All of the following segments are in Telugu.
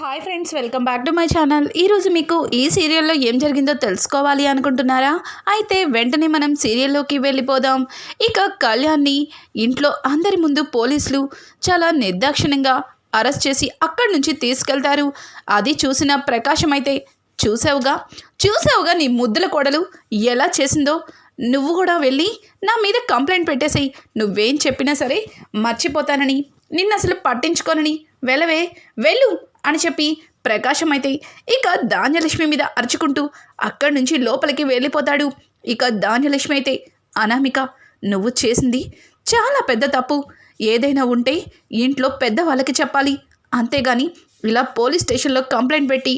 Hi friends welcome back to my channel. ఈరోజు మీకు ఈ సీరియల్లో ఏం జరిగిందో తెలుసుకోవాలి అనుకుంటున్నారా? అయితే వెంటనే మనం సీరియల్లోకి వెళ్ళిపోదాం. ఇక కళ్యాణ్ని ఇంట్లో అందరి ముందు పోలీసులు చాలా నిర్దాక్షిణ్యంగా అరెస్ట్ చేసి అక్కడి నుంచి తీసుకెళ్తారు. అది చూసిన ప్రకాశం అయితే చూసావుగా? చూసావుగా నీ ముద్దుల కోడలు? ఎలా చేసిందో? నువ్వు కూడా వెళ్ళి నా మీద కంప్లైంట్ పెట్టేసేయి. నువ్వేం చెప్పినా సరే మర్చిపోతానని నిన్ను అసలు పట్టించుకోనని. వెళ్ళవే వెళ్ళు అని చెప్పి ప్రకాశం అయితే ఇక ధాన్యలక్ష్మి మీద అరుచుకుంటూ అక్కడి నుంచి లోపలికి వెళ్ళిపోతాడు. ఇక ధాన్యలక్ష్మి అయితే అనామిక నువ్వు చేసింది చాలా పెద్ద తప్పు. ఏదైనా ఉంటే ఇంట్లో పెద్దవాళ్ళకి చెప్పాలి. అంతేగాని ఇలా పోలీస్ స్టేషన్లో కంప్లైంట్ పెట్టి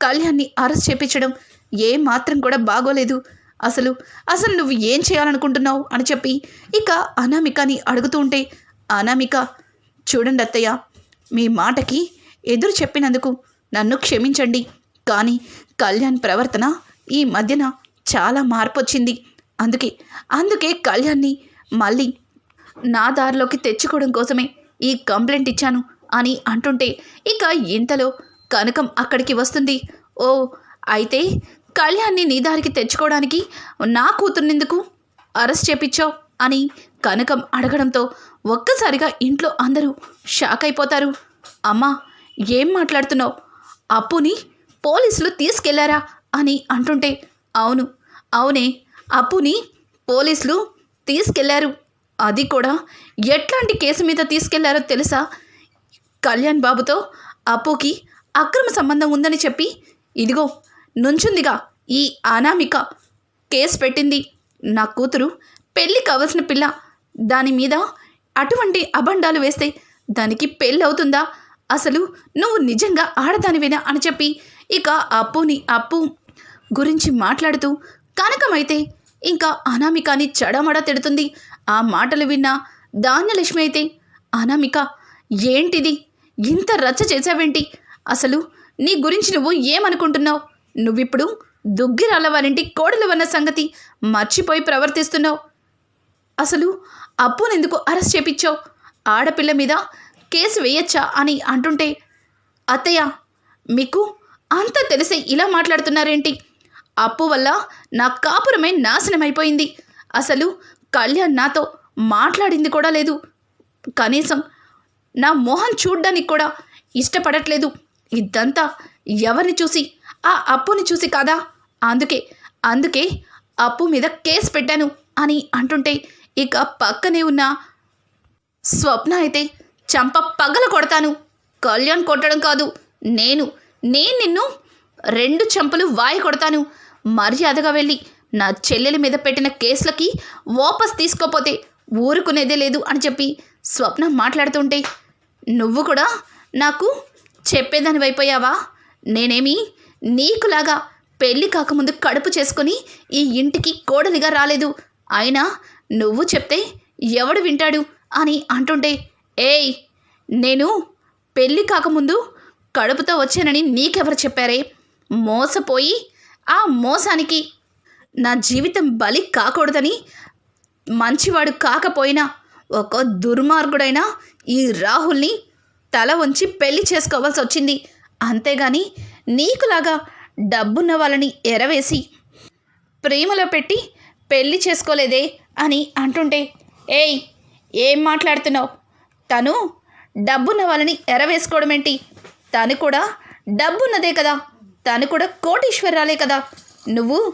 కళ్యాణ్ని అరెస్ట్ చేపించడం ఏ మాత్రం కూడా బాగోలేదు. అసలు అసలు నువ్వు ఏం చేయాలనుకుంటున్నావు? అని చెప్పి ఇక అనామికని అడుగుతూ ఉంటే అనామిక చూడండి అత్తయ్య మీ మాటకి ఎదురు చెప్పినందుకు నన్ను క్షమించండి. కానీ కళ్యాణ్ ప్రవర్తన ఈ మధ్యన చాలా మార్పు వచ్చింది అందుకే అందుకే కళ్యాణ్ని మళ్ళీ నా దారిలోకి తెచ్చుకోవడం కోసమే ఈ కంప్లైంట్ ఇచ్చాను అని అంటుంటే ఇక ఇంతలో కనకం అక్కడికి వస్తుంది. ఓ అయితే కళ్యాణ్ని నీ దారికి తెచ్చుకోవడానికి నా కూతుర్నెందుకు అరెస్ట్ చేపించావు అని కనకం అడగడంతో ఒక్కసారిగా ఇంట్లో అందరూ షాక్ అయిపోతారు అమ్మా ఏం మాట్లాడుతున్నావు? అప్పుని పోలీసులు తీసుకెళ్ళారా? అని అంటుంటే అవును అవునే అప్పుని పోలీసులు తీసుకెళ్ళారు. అది కూడా ఎట్లాంటి కేసు మీద తీసుకెళ్ళారో తెలుసా? కళ్యాణ్ బాబుతో అప్పుకి అక్రమ సంబంధం ఉందని చెప్పి ఇదిగో నుంచుందిగా ఈ అనామిక కేసు పెట్టింది. నా కూతురు పెళ్ళి కావలసిన పిల్ల. దాని మీద అటువంటి అబండాలు వేస్తే దానికి పెళ్ళి అవుతుందా అసలు నువ్వు నిజంగా ఆడదానివేనా అని చెప్పి ఇక అప్పుని అప్పు గురించి మాట్లాడుతూ కనకమైతే ఇంకా అనామికని చడమడ తిడుతుంది. ఆ మాటలు విన్న ధాన్యలక్ష్మి అయితే అనామిక ఏంటిది? ఇంత రచ్చ చేసావేంటి అసలు నీ గురించి నువ్వు ఏమనుకుంటున్నావు? నువ్విప్పుడు దుగ్గిరాల వారింటి కోడలు అన్న సంగతి మర్చిపోయి ప్రవర్తిస్తున్నావు. అసలు అప్పునెందుకు అరెస్ట్ చేపించావు? ఆడపిల్ల మీద కేసు వేయచ్చా అని అంటుంటే అత్తయ్య మీకు అంత తెలిసి ఇలా మాట్లాడుతున్నారేంటి? అప్పు వల్ల నా కాపురమే నాశనం అయిపోయింది అసలు కళ్యాణ్ నాతో మాట్లాడింది కూడా లేదు. కనీసం నా మొహం చూడ్డానికి కూడా ఇష్టపడట్లేదు. ఇదంతా ఎవరిని చూసి ఆ అప్పుని చూసి కాదా? అందుకే అందుకే అప్పు మీద కేసు పెట్టాను అని అంటుంటే ఇక పక్కనే ఉన్న స్వప్న అయితే చంప పగల కొడతాను. కళ్యాణ్ కొట్టడం కాదు. నేను నేను నిన్ను రెండు చెంపలు వాయి కొడతాను. మర్యాదగా వెళ్ళి నా చెల్లెల మీద పెట్టిన కేసులకి వాపస్ తీసుకోపోతే ఊరుకునేదే లేదు అని చెప్పి స్వప్న మాట్లాడుతుంటే నువ్వు కూడా నాకు చెప్పేదాని వైపోయావా నేనేమి నీకులాగా పెళ్ళి కాకముందు కడుపు చేసుకుని ఈ ఇంటికి కోడలిగా రాలేదు. అయినా నువ్వు చెప్తే ఎవడు వింటాడు? అని అంటుంటే ఏయ్ నేను పెళ్ళి కాకముందు కడుపుతో వచ్చానని నీకెవరు చెప్పారే? మోసపోయి ఆ మోసానికి నా జీవితం బలి కాకూడదని మంచివాడు కాకపోయినా ఒక దుర్మార్గుడైన ఈ రాహుల్ని తల వంచి పెళ్ళి చేసుకోవాల్సి వచ్చింది. అంతేగాని నీకులాగా డబ్బున్న వాళ్ళని ఎరవేసి ప్రేమలో పెట్టి పెళ్ళి చేసుకోలేదే అని అంటుంటే ఏయ్ ఏం మాట్లాడుతున్నావు? తను డబ్బున్న వాళ్ళని ఎరవేసుకోవడం ఏంటి తను కూడా డబ్బున్నదే కదా. తను కూడా కోటీశ్వరాలే కదా. నువ్వు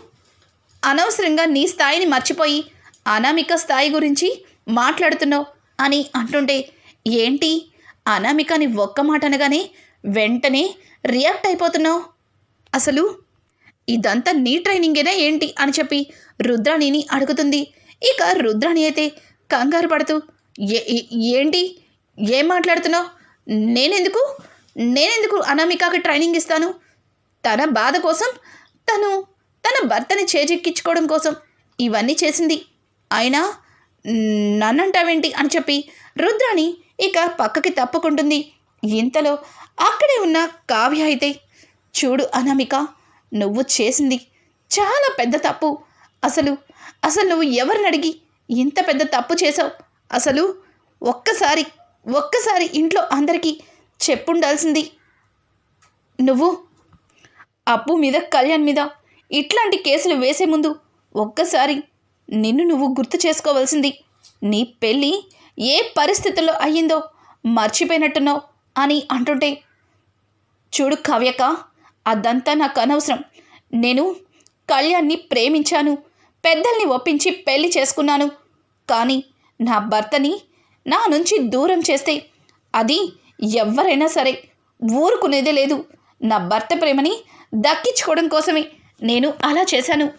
అనవసరంగా నీ స్థాయిని మర్చిపోయి అనామిక స్థాయి గురించి మాట్లాడుతున్నావు అని అంటుంటే ఏంటి? అనామికని ఒక్క మాట అనగానే వెంటనే రియాక్ట్ అయిపోతున్నావు? అసలు ఇదంతా నీ ట్రైనింగేనా ఏంటి అని చెప్పి రుద్రాణిని అడుగుతుంది. ఇక రుద్రాణి అయితే కంగారు పడుతూ ఏ- ఏంటి? ఏం మాట్లాడుతున్నావు? నేనెందుకు? నేనెందుకు అనామికాకి ట్రైనింగ్ ఇస్తాను? తన బాధ కోసం తను తన భర్తని చేజెక్కించుకోవడం కోసం ఇవన్నీ చేసింది. అయినా నన్నంటావేంటి అని చెప్పి రుద్రాణి ఇక పక్కకి తప్పుకుంటుంది. ఇంతలో అక్కడే ఉన్న కావ్య అయితే చూడు అనామిక నువ్వు చేసింది చాలా పెద్ద తప్పు. అసలు అసలు నువ్వు ఎవరిని అడిగి ఇంత పెద్ద తప్పు చేసావు అసలు ఒక్కసారి ఒక్కసారి ఇంట్లో అందరికీ చెప్పుండాల్సింది నువ్వు. అప్పు మీద కళ్యాణ్ మీద ఇట్లాంటి కేసులు వేసే ముందు ఒక్కసారి నిన్ను నువ్వు గుర్తు చేసుకోవాల్సింది. నీ పెళ్ళి ఏ పరిస్థితుల్లో అయ్యిందో మర్చిపోయినట్టున్నావు అని అంటుంటే చూడు కవ్యక అదంతా నాకు అనవసరం. నేను కళ్యాణ్ని ప్రేమించాను పెద్దల్ని ఒప్పించి పెళ్ళి చేసుకున్నాను. కానీ నా భర్తని నా నుంచి దూరం చేస్తే అది ఎవరైనా సరే ఊరుకునేదే లేదు. నా భర్త ప్రేమని దక్కించుకోవడం కోసమే నేను అలా చేశాను.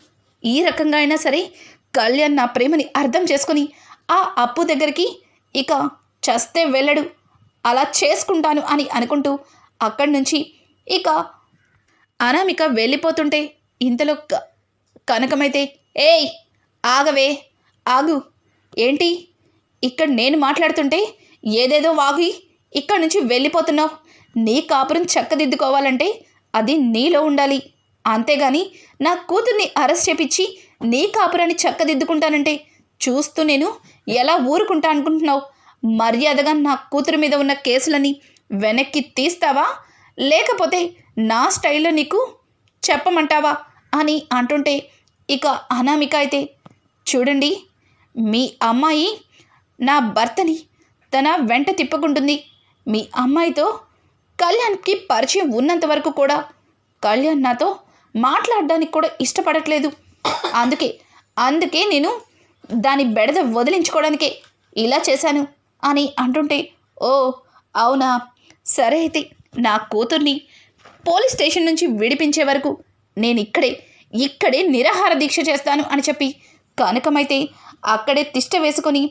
ఈ రకంగా అయినా సరే కళ్యాణ్ నా ప్రేమని అర్థం చేసుకుని ఆ అప్పు దగ్గరికి ఇక చస్తే వెళ్ళడు. అలా చేసుకుంటాను అని అనుకుంటూ అక్కడి నుంచి ఇక అనామిక వెళ్ళిపోతుంటే ఇంతలో క- కనకమైతే ఏయ్ ఆగవే ఆగు. ఏంటి? ఇక్కడ నేను మాట్లాడుతుంటే ఏదేదో వాగి ఇక్కడి నుంచి వెళ్ళిపోతున్నావు. నీ కాపురం చక్కదిద్దుకోవాలంటే అది నీలో ఉండాలి. అంతేగాని నా కూతుర్ని అరెస్ట్ చేపించి నీ కాపురాన్ని చక్కదిద్దుకుంటానంటే చూస్తూ నేను ఎలా ఊరుకుంటా అనుకుంటున్నావు? మర్యాదగా నా కూతురు మీద ఉన్న కేసులని వెనక్కి తీస్తావా? లేకపోతే నా స్టైల్లో నీకు చెప్పమంటావా అని అంటుంటే ఇక అనామిక అయితే చూడండి మీ అమ్మాయి నా భర్తని తన వెంట తిప్పుకుంటుంది. మీ అమ్మాయితో కళ్యాణ్కి పరిచయం ఉన్నంత వరకు కూడా కళ్యాణ్ నాతో మాట్లాడడానికి కూడా ఇష్టపడట్లేదు. అందుకే అందుకే నేను దాని బెడద వదిలించుకోవడానికే ఇలా చేశాను అని అంటుంటే ఓ అవునా? సరే అయితే నా కూతుర్ని పోలీస్ స్టేషన్ నుంచి విడిపించే వరకు నేను ఇక్కడే ఇక్కడే నిరాహార దీక్ష చేస్తాను అని చెప్పి కనకమైతే అక్కడే తిష్ట వేసుకొని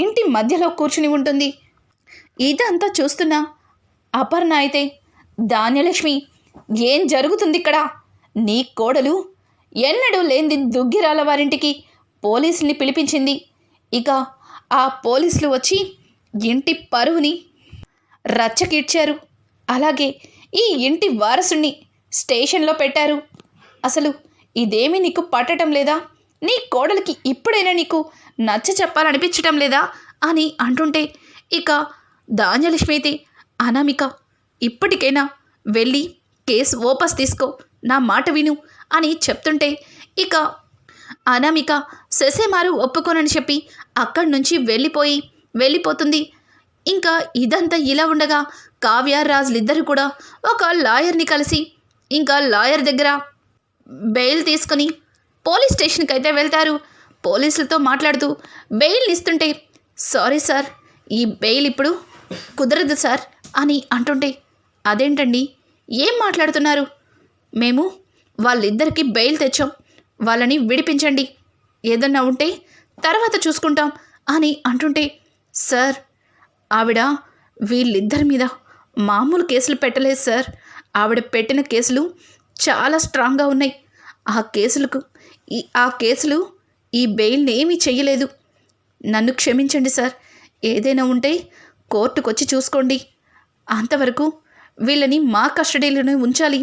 ఇంటి మధ్యలో కూర్చుని ఉంటుంది. ఇదంతా చూస్తున్నా అపర్ణ అయితే ధాన్యలక్ష్మి ఏం జరుగుతుంది ఇక్కడ నీ కోడలు ఎన్నడూ లేనిది దుగ్గిరాల వారింటికి పోలీసుల్ని పిలిపించింది. ఇక ఆ పోలీసులు వచ్చి ఇంటి పరువుని రచ్చకిడ్చారు అలాగే ఈ ఇంటి వారసుని స్టేషన్లో పెట్టారు. అసలు ఇదేమీ నీకు పట్టడం లేదా? నీ కోడలికి ఇప్పుడైనా నీకు నచ్చ చెప్పాలనిపించటం లేదా? అని అంటుంటే ఇక ధాన్యలక్ష్మి అయితే అనామిక ఇప్పటికైనా వెళ్ళి కేసు ఓపస్ తీసుకో నా మాట విను అని చెప్తుంటే ఇక అనామిక శశిమారు ఒప్పుకోనని చెప్పి అక్కడి నుంచి వెళ్ళిపోయి వెళ్ళిపోతుంది. ఇంకా ఇదంతా ఇలా ఉండగా కావ్య రాజులిద్దరూ కూడా ఒక లాయర్ని కలిసి ఇంకా లాయర్ దగ్గర బెయిల్ తీసుకొని పోలీస్ స్టేషన్కి అయితే వెళ్తారు. పోలీసులతో మాట్లాడుతూ బెయిల్ ఇస్తుంటే సారీ సార్ ఈ బెయిల్ ఇప్పుడు కుదరదు సార్ అని అంటుంటే అదేంటండి ఏం మాట్లాడుతున్నారు? మేము వాళ్ళిద్దరికీ బెయిల్ తెచ్చాం వాళ్ళని విడిపించండి ఏదన్నా ఉంటే తర్వాత చూసుకుంటాం అని అంటుంటే సార్ ఆవిడ వీళ్ళిద్దరి మీద మామూలు కేసులు పెట్టలేదు సార్. ఆవిడ పెట్టిన కేసులు చాలా స్ట్రాంగ్గా ఉన్నాయి. ఆ కేసులకు ఈ ఆ కేసులు ఈ బెయిల్ని ఏమీ చెయ్యలేదు. నన్ను క్షమించండి సార్. ఏదైనా ఉంటే కోర్టుకొచ్చి చూసుకోండి. అంతవరకు వీళ్ళని మా కస్టడీలోనే ఉంచాలి.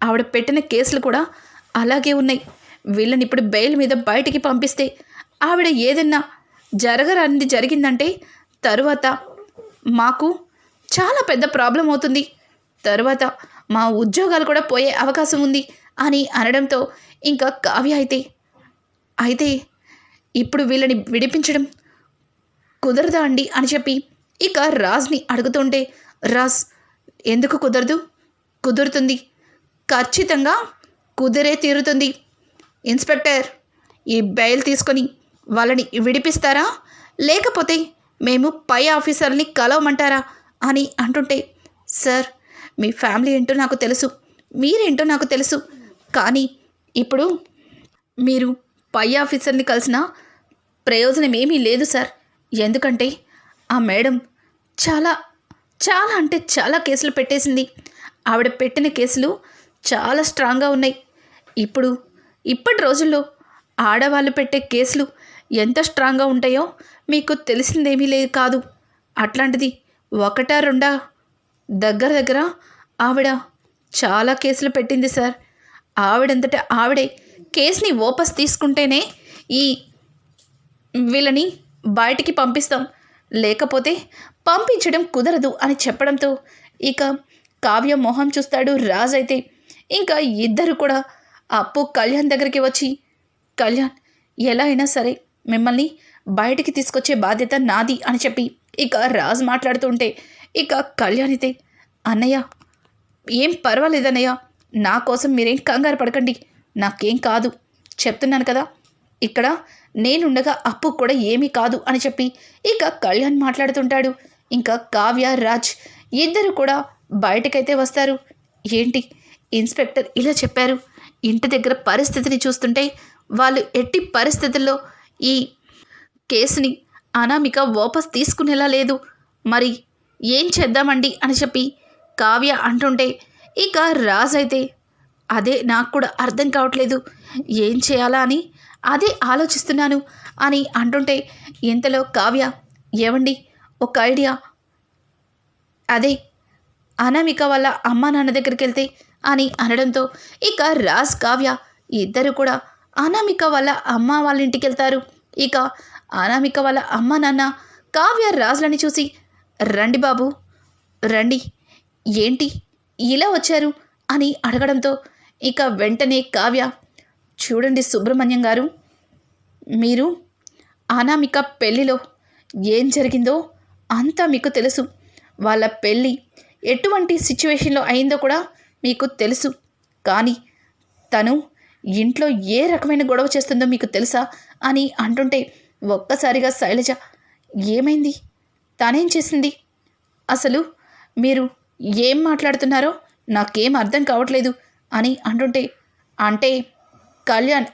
ఆవిడ పెట్టిన కేసులు కూడా అలాగే ఉన్నాయి. వీళ్ళని ఇప్పుడు బెయిల్ మీద బయటికి పంపిస్తే ఆవిడ ఏదన్నా జరగరానిది జరిగిందంటే తరువాత మాకు చాలా పెద్ద ప్రాబ్లం అవుతుంది. తరువాత మా ఉద్యోగాలు కూడా పోయే అవకాశం ఉంది అని అనడంతో ఇంకా కావ్య అయితే అయితే ఇప్పుడు వీళ్ళని విడిపించడం కుదరదా అండి అని చెప్పి ఇక రాజ్ని అడుగుతుంటే రాజ్ ఎందుకు కుదరదు? కుదురుతుంది. ఖచ్చితంగా కుదిరే తీరుతుంది. ఇన్స్పెక్టర్ ఈ బెయిల్ తీసుకొని వాళ్ళని విడిపిస్తారా? లేకపోతే మేము పై ఆఫీసర్ని కలవమంటారా? అని అంటుంటే సార్ మీ ఫ్యామిలీ ఏంటో నాకు తెలుసు. మీరేంటో నాకు తెలుసు. కానీ ఇప్పుడు మీరు పై ఆఫీసర్ని కలిసిన ప్రయోజనం ఏమీ లేదు సార్. ఎందుకంటే ఆ మేడం చాలా చాలా అంటే చాలా కేసులు పెట్టేసింది. ఆవిడ పెట్టిన కేసులు చాలా స్ట్రాంగ్గా ఉన్నాయి. ఇప్పుడు ఇప్పటి రోజుల్లో ఆడవాళ్ళు పెట్టే కేసులు ఎంత స్ట్రాంగ్గా ఉంటాయో మీకు తెలిసిందేమీ లేదు కాదు. అట్లాంటిది ఒకటా రెండా దగ్గర దగ్గర ఆవిడ చాలా కేసులు పెట్టింది సార్. ఆవిడంతట ఆవిడే కేసుని ఓపస్ తీసుకుంటేనే ఈ వీళ్ళని బయటికి పంపిస్తాం. లేకపోతే పంపించడం కుదరదు అని చెప్పడంతో ఇక కావ్య మొహం చూస్తాడు రాజ్ అయితే. ఇంకా ఇద్దరు కూడా అప్పు కళ్యాణ్ దగ్గరికి వచ్చి కళ్యాణ్ ఎలా అయినా సరే మిమ్మల్ని బయటికి తీసుకొచ్చే బాధ్యత నాది అని చెప్పి ఇక రాజ్ మాట్లాడుతుంటే ఇక కళ్యాణ్ అయితే అన్నయ్య ఏం పర్వాలేదన్నయ్య నా కోసం మీరేం కంగారు పడకండి. నాకేం కాదు. చెప్తున్నాను కదా. ఇక్కడ నేనుండగా అప్పు కూడా ఏమీ కాదు అని చెప్పి ఇక కళ్యాణ్ మాట్లాడుతుంటాడు. ఇంకా కావ్య రాజ్ ఇద్దరు కూడా బయటకైతే వస్తారు. ఏంటి? ఇన్స్పెక్టర్ ఇలా చెప్పారు. ఇంటి దగ్గర పరిస్థితిని చూస్తుంటే వాళ్ళు ఎట్టి పరిస్థితుల్లో ఈ కేసుని అనామిక వాపస్ తీసుకునేలా లేదు. మరి ఏం చేద్దామండి అని చెప్పి కావ్య అంటుంటే ఇక రాజ్ అయితే అదే నాకు కూడా అర్థం కావట్లేదు. ఏం చేయాలా అని? అదే ఆలోచిస్తున్నాను అని అంటుంటే ఇంతలో కావ్య ఏవండి? ఒక ఐడియా. అదే అనామిక వాళ్ళ అమ్మ నాన్న దగ్గరికి వెళ్తే అని అనడంతో ఇక రాజ్ కావ్య ఇద్దరు కూడా అనామిక వాళ్ళ అమ్మ వాళ్ళ ఇంటికి వెళ్తారు. ఇక అనామిక వాళ్ళ అమ్మ నాన్న కావ్య రాజులని చూసి రండి బాబు రండి. ఏంటి? ఇలా వచ్చారు? అని అడగడంతో ఇక వెంటనే కావ్య చూడండి సుబ్రహ్మణ్యం గారు మీరు అనామిక పెళ్ళిలో ఏం జరిగిందో అంతా మీకు తెలుసు. వాళ్ళ పెళ్ళి ఎటువంటి సిచ్యువేషన్లో అయిందో కూడా మీకు తెలుసు. కానీ తను ఇంట్లో ఏ రకమైన గొడవ చేస్తుందో మీకు తెలుసా అని అంటుంటే ఒక్కసారిగా శైలజ ఏమైంది? తనేం చేసింది? అసలు మీరు ఏం మాట్లాడుతున్నారో నాకేం అర్థం కావట్లేదు. అని అంటుంటే అంటే కళ్యాణ్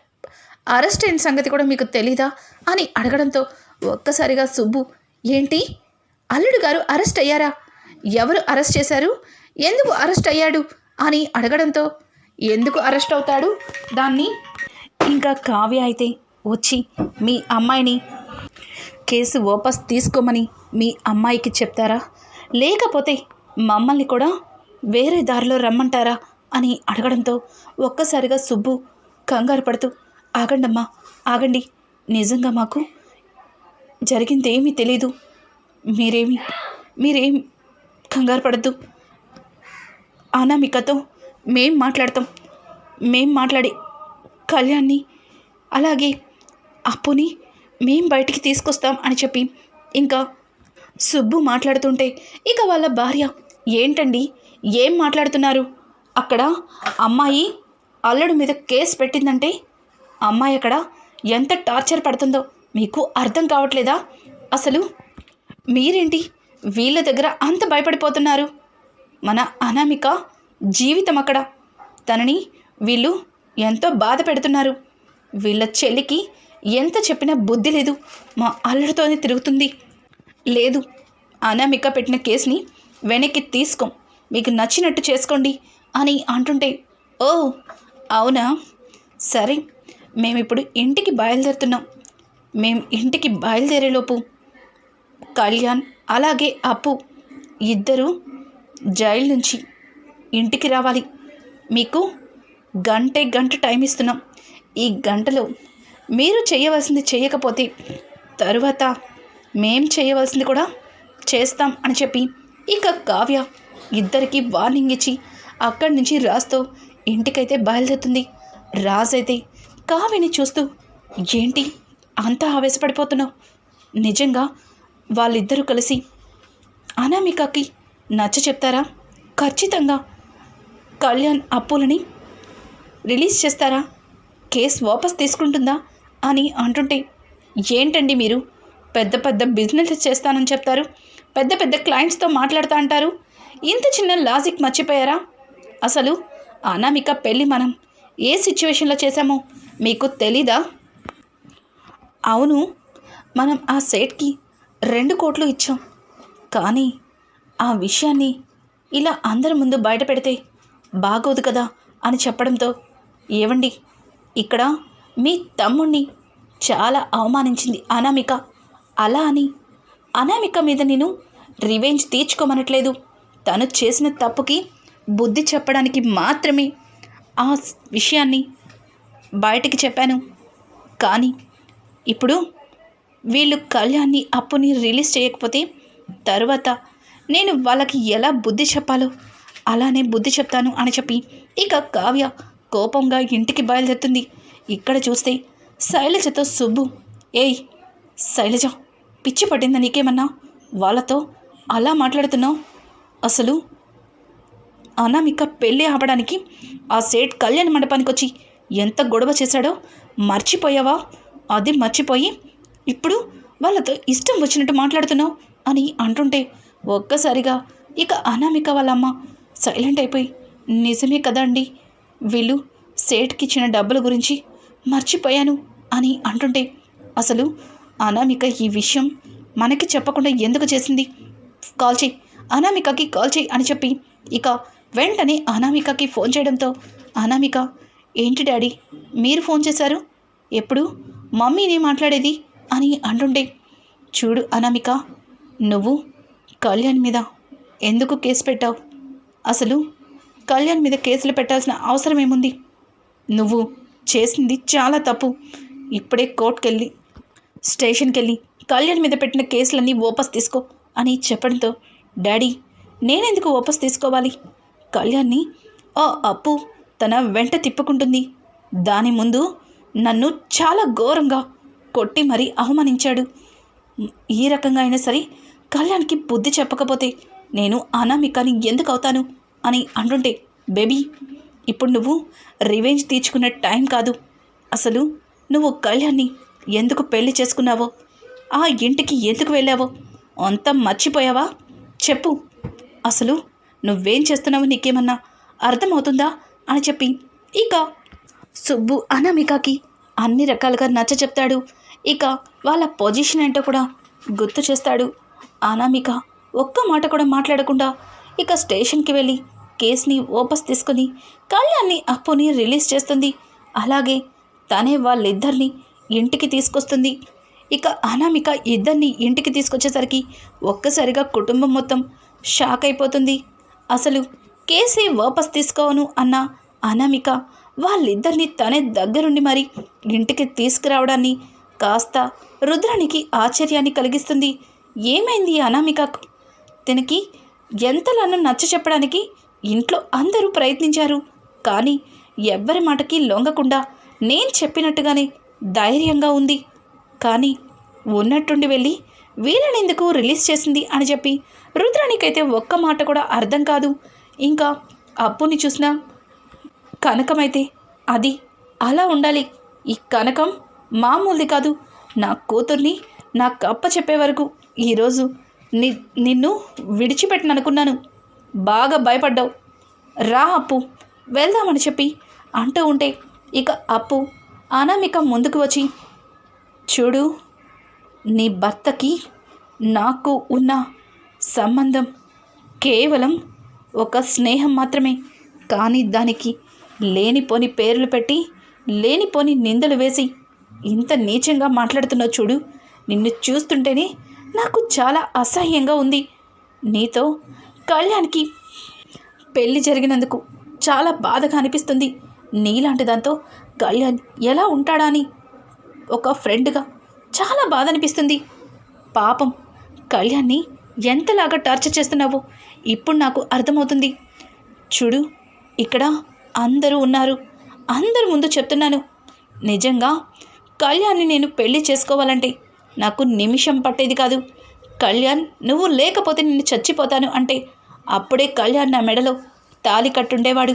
అరెస్ట్ అయిన సంగతి కూడా మీకు తెలీదా? అని అడగడంతో ఒక్కసారిగా సుబ్బు ఏంటి? అల్లుడు గారు అరెస్ట్ అయ్యారా? ఎవరు అరెస్ట్ చేశారు? ఎందుకు అరెస్ట్ అయ్యాడు? అని అడగడంతో ఎందుకు అరెస్ట్ అవుతాడు దాన్ని? ఇంకా కావ్య అయితే వచ్చి మీ అమ్మాయిని కేసు వాపస్ తీసుకోమని మీ అమ్మాయికి చెప్తారా? లేకపోతే మమ్మల్ని కూడా వేరే దారిలో రమ్మంటారా? అని అడగడంతో ఒక్కసారిగా సుబ్బు కంగారు పడుతూ ఆగండమ్మా ఆగండి. నిజంగా మాకు జరిగిందేమీ తెలియదు తెలీదు. మీరేమి మీరేం కంగారు పడద్దు. అనామికతో మేం మాట్లాడతాం. మేం మాట్లాడి కళ్యాణ్ని అలాగే అప్పుని మేం బయటికి తీసుకొస్తాం అని చెప్పి ఇంకా సుబ్బు మాట్లాడుతుంటే ఇక వాళ్ళ భార్య ఏంటండి? ఏం మాట్లాడుతున్నారు? అక్కడ అమ్మాయి అల్లుడు మీద కేసు పెట్టిందంటే అమ్మాయి అక్కడ ఎంత టార్చర్ పడుతుందో మీకు అర్థం కావట్లేదా? అసలు మీరేంటి వీళ్ళ దగ్గర అంత భయపడిపోతున్నారు? మన అనామిక జీవితం అక్కడ. తనని వీళ్ళు ఎంతో బాధ పెడుతున్నారు. వీళ్ళ చెల్లికి ఎంత చెప్పినా బుద్ధి లేదు. మా అల్లుడితోనే తిరుగుతుంది. లేదు అనామిక పెట్టిన కేసుని వెనక్కి తీసుకోం. మీకు నచ్చినట్టు చేసుకోండి. అని అంటుంటే ఓ అవునా? సరే మేమిప్పుడు ఇంటికి బయలుదేరుతున్నాం. మేం ఇంటికి బయలుదేరేలోపు కళ్యాణ్ అలాగే అప్పు ఇద్దరు జైలు నుంచి ఇంటికి రావాలి. మీకు గంటే గంట టైం ఇస్తున్నాం. ఈ గంటలో మీరు చేయవలసింది చేయకపోతే తరువాత మేం చేయవలసింది కూడా చేస్తాం అని చెప్పి ఇక కావ్య ఇద్దరికి వార్నింగ్ ఇచ్చి అక్కడి నుంచి రాజుతో ఇంటికైతే బయలుదేరుతుంది. రాజ్ అయితే కావ్యని చూస్తూ ఏంటి అంత ఆవేశపడిపోతున్నావు? నిజంగా వాళ్ళిద్దరూ కలిసి అనామికకి నచ్చ చెప్తారా? ఖచ్చితంగా కళ్యాణ్ అప్పులని రిలీజ్ చేస్తారా? కేసు వాపస్ తీసుకుంటుందా? అని అంటుంటే ఏంటండి మీరు? పెద్ద పెద్ద బిజినెస్ చేస్తానని చెప్తారు. పెద్ద పెద్ద క్లయింట్స్తో మాట్లాడుతూ అంటారు. ఇంత చిన్న లాజిక్ మర్చిపోయారా? అసలు అనామిక పెళ్ళి మనం ఏ సిచ్యువేషన్లో చేశామో మీకు తెలీదా? అవును మనం ఆ సేట్కి రెండు కోట్లు ఇచ్చాం. కానీ ఆ విషయాన్ని ఇలా అందరి ముందు బయట పెడితే బాగోదు కదా అని చెప్పడంతో ఏవండి ఇక్కడ మీ తమ్ముణ్ణి చాలా అవమానించింది అనామిక అలా అని అనామిక మీద నేను రివెంజ్ తీర్చుకోమనట్లేదు. తను చేసిన తప్పుకి బుద్ధి చెప్పడానికి మాత్రమే ఆ విషయాన్ని బయటికి చెప్పాను. కానీ ఇప్పుడు వీళ్ళు కళ్యాణ్ని అప్పుని రిలీజ్ చేయకపోతే తరువాత నేను వాళ్ళకి ఎలా బుద్ధి చెప్పాలో అలానే బుద్ధి చెప్తాను అని చెప్పి ఇక కావ్య కోపంగా ఇంటికి బయలుదేరుతుంది. ఇక్కడ చూస్తే శైలజతో సుబ్బు ఏయ్ శైలజ పిచ్చి పట్టిందా నీకేమన్నా? వాళ్ళతో అలా మాట్లాడుతున్నావు? అసలు అనామిక పెళ్ళి ఆపడానికి ఆ సేట్ కళ్యాణ మండపానికి వచ్చి ఎంత గొడవ చేశాడో మర్చిపోయావా? అది మర్చిపోయి ఇప్పుడు వాళ్ళతో ఇష్టం వచ్చినట్టు మాట్లాడుతున్నావు అని అంటుంటే ఒక్కసారిగా ఇక అనామిక వాళ్ళమ్మ సైలెంట్ అయిపోయి నిజమే కదా అండి వీళ్ళు సేట్కి ఇచ్చిన డబ్బుల గురించి మర్చిపోయాను అని అంటుంటే అసలు అనామిక ఈ విషయం మనకి చెప్పకుండా ఎందుకు చేసింది? కాల్ చేయి అనామికకి కాల్ చేయి అని చెప్పి ఇక వెంటనే అనామికకి ఫోన్ చేయడంతో అనామిక ఏంటి డాడీ? మీరు ఫోన్ చేశారు? ఎప్పుడు? మమ్మీనే మాట్లాడేది? అని అంటుండే. చూడు అనామిక నువ్వు కళ్యాణ్ మీద ఎందుకు కేసు పెట్టావు? అసలు కళ్యాణ్ మీద కేసులు పెట్టాల్సిన అవసరం ఏముంది? నువ్వు చేసింది చాలా తప్పు. ఇప్పుడే కోర్టుకెళ్ళి స్టేషన్కి వెళ్ళి కళ్యాణ్ మీద పెట్టిన కేసులన్నీ ఓపస్ తీసుకో అని చెప్పడంతో డాడీ నేనెందుకు ఓపస్ తీసుకోవాలి? కళ్యాణ్ని ఆ అప్పు తన వెంట తిప్పుకుంటుంది. దాని ముందు నన్ను చాలా ఘోరంగా కొట్టి మరీ అవమానించాడు. ఈ రకంగా అయినా సరే కళ్యాణ్కి బుద్ధి చెప్పకపోతే నేను అనామికని ఎందుకు అవుతాను? అని అంటుంటే బేబీ ఇప్పుడు నువ్వు రివెంజ్ తీర్చుకునే టైం కాదు. అసలు నువ్వు కళ్యాణ్ని ఎందుకు పెళ్ళి చేసుకున్నావో ఆ ఇంటికి ఎందుకు వెళ్ళావో అంతా మర్చిపోయావా? చెప్పు. అసలు నువ్వేం చేస్తున్నావు నీకేమన్నా అర్థమవుతుందా? అని చెప్పి. ఇక సుబ్బు అనామికకి అన్ని రకాలుగా నచ్చ చెప్తాడు. ఇక వాళ్ళ పొజిషన్ ఏంటో కూడా గుర్తు చేస్తాడు. అనామిక ఒక్క మాట కూడా మాట్లాడకుండా ఇక స్టేషన్కి వెళ్ళి కేసుని ఓపస్ తీసుకుని కళ్యాణ్ని అప్పుని రిలీజ్ చేస్తుంది. అలాగే తనే వాళ్ళిద్దరిని ఇంటికి తీసుకొస్తుంది. ఇక అనామిక ఇద్దరిని ఇంటికి తీసుకొచ్చేసరికి ఒక్కసారిగా కుటుంబం మొత్తం షాక్ అయిపోతుంది. అసలు కేసే వాపస్ తీసుకోను అన్న అనామిక వాళ్ళిద్దరిని తనే దగ్గరుండి మరి ఇంటికి తీసుకురావడాన్ని కాస్త రుద్రానికి ఆశ్చర్యాన్ని కలిగిస్తుంది. ఏమైంది అనామికకు తనకి ఎంతలానో నచ్చ చెప్పడానికి ఇంట్లో అందరూ ప్రయత్నించారు. కానీ ఎవ్వరి మాటకి లొంగకుండా నేను చెప్పినట్టుగానే ధైర్యంగా ఉంది. కానీ ఉన్నట్టుండి వెళ్ళి వీలైనందుకు రిలీజ్ చేసింది అని చెప్పి రుద్రానికైతే ఒక్క మాట కూడా అర్థం కాదు. ఇంకా అప్పుని చూసినా కనకమైతే అది అలా ఉండాలి. ఈ కనకం మామూలుది కాదు. నా కూతుర్ని నాకు అప్ప చెప్పే వరకు ఈరోజు ని నిన్ను విడిచిపెట్టను అనుకున్నాను బాగా భయపడ్డావు. రా అప్పు వెళ్దామని చెప్పి అంటూ ఉంటే ఇక అప్పు అనామిక ముందుకు వచ్చి చూడు నీ భర్తకి నాకు ఉన్న సంబంధం కేవలం ఒక స్నేహం మాత్రమే. కానీ దానికి లేనిపోని పేర్లు పెట్టి లేనిపోని నిందలు వేసి ఇంత నీచంగా మాట్లాడుతున్నావు చూడు. నిన్ను చూస్తుంటేనే నాకు చాలా అసహ్యంగా ఉంది. నీతో కళ్యాణ్కి పెళ్ళి జరిగినందుకు చాలా బాధగా అనిపిస్తుంది. నీలాంటి దాంతో కళ్యాణ్ ఎలా ఉంటాడా అని ఒక ఫ్రెండ్గా చాలా బాధ అనిపిస్తుంది పాపం కళ్యాణ్ని ఎంతలాగా టార్చర్ చేస్తున్నావో ఇప్పుడు నాకు అర్థమవుతుంది. చూడు ఇక్కడ అందరూ ఉన్నారు. అందరి ముందు చెప్తున్నాను. నిజంగా కళ్యాణ్ని నేను పెళ్ళి చేసుకోవాలంటే నాకు నిమిషం పట్టేది కాదు. కళ్యాణ్ నువ్వు లేకపోతే నేను చచ్చిపోతాను అంటే అప్పుడే కళ్యాణ్ నా మెడలో తాలి కట్టుండేవాడు.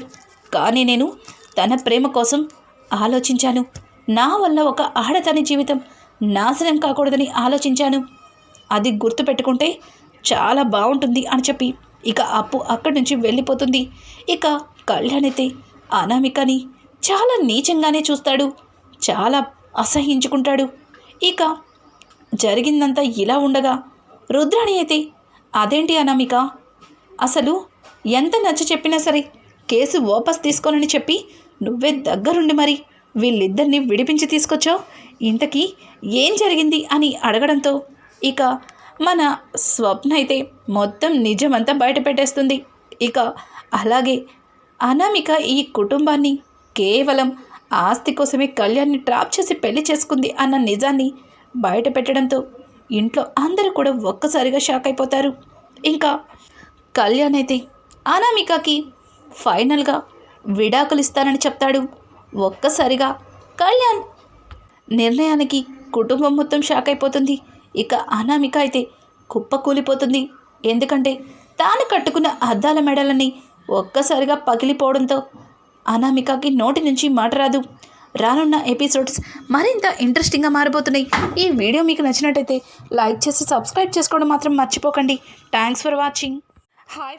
కానీ నేను తన ప్రేమ కోసం ఆలోచించాను. నా వల్ల ఒక ఆడతని జీవితం నాశనం కాకూడదని ఆలోచించాను. అది గుర్తుపెట్టుకుంటే చాలా బాగుంటుంది అని చెప్పి ఇక అప్పు అక్కడి నుంచి వెళ్ళిపోతుంది. ఇక కళ్యాణ్ అయితే అనామికని చాలా నీచంగానే చూస్తాడు. చాలా అసహించుకుంటాడు ఇక జరిగిందంతా ఇలా ఉండగా రుద్రాణి అయితే అదేంటి అనామిక? అసలు ఎంత నచ్చ చెప్పినా సరే కేసు వాపస్ తీసుకోనని చెప్పి నువ్వే దగ్గరుండి మరి. వీళ్ళిద్దరిని విడిపించి తీసుకొచ్చావు? ఇంతకీ ఏం జరిగింది అని అడగడంతో ఇక మన స్వప్న అయితే మొత్తం నిజమంతా బయట పెట్టేస్తుంది. ఇక అలాగే అనామిక ఈ కుటుంబాన్ని కేవలం ఆస్తి కోసమే కళ్యాణ్ని ట్రాప్ చేసి పెళ్ళి చేసుకుంది అన్న నిజాన్ని బయట పెట్టడంతో ఇంట్లో అందరూ కూడా ఒక్కసారిగా షాక్ అయిపోతారు. ఇంకా కళ్యాణ్ అయితే అనామికకి ఫైనల్గా విడాకులు ఇస్తానని చెప్తాడు. ఒక్కసారిగా కళ్యాణ్! నిర్ణయానికి కుటుంబం మొత్తం షాక్ అయిపోతుంది. ఇక అనామిక అయితే కుప్ప కూలిపోతుంది. ఎందుకంటే తాను కట్టుకున్న అద్దాల మెడలని ఒక్కసారిగా పగిలిపోవడంతో అనామికకి నోటి నుంచి మాట రాదు. రానున్న ఎపిసోడ్స్ మరింత ఇంట్రెస్టింగ్గా మారిపోతున్నాయి ఈ వీడియో మీకు నచ్చినట్టయితే లైక్ చేసి సబ్స్క్రైబ్ చేసుకోవడం మాత్రం మర్చిపోకండి. Thanks for watching. హాయ్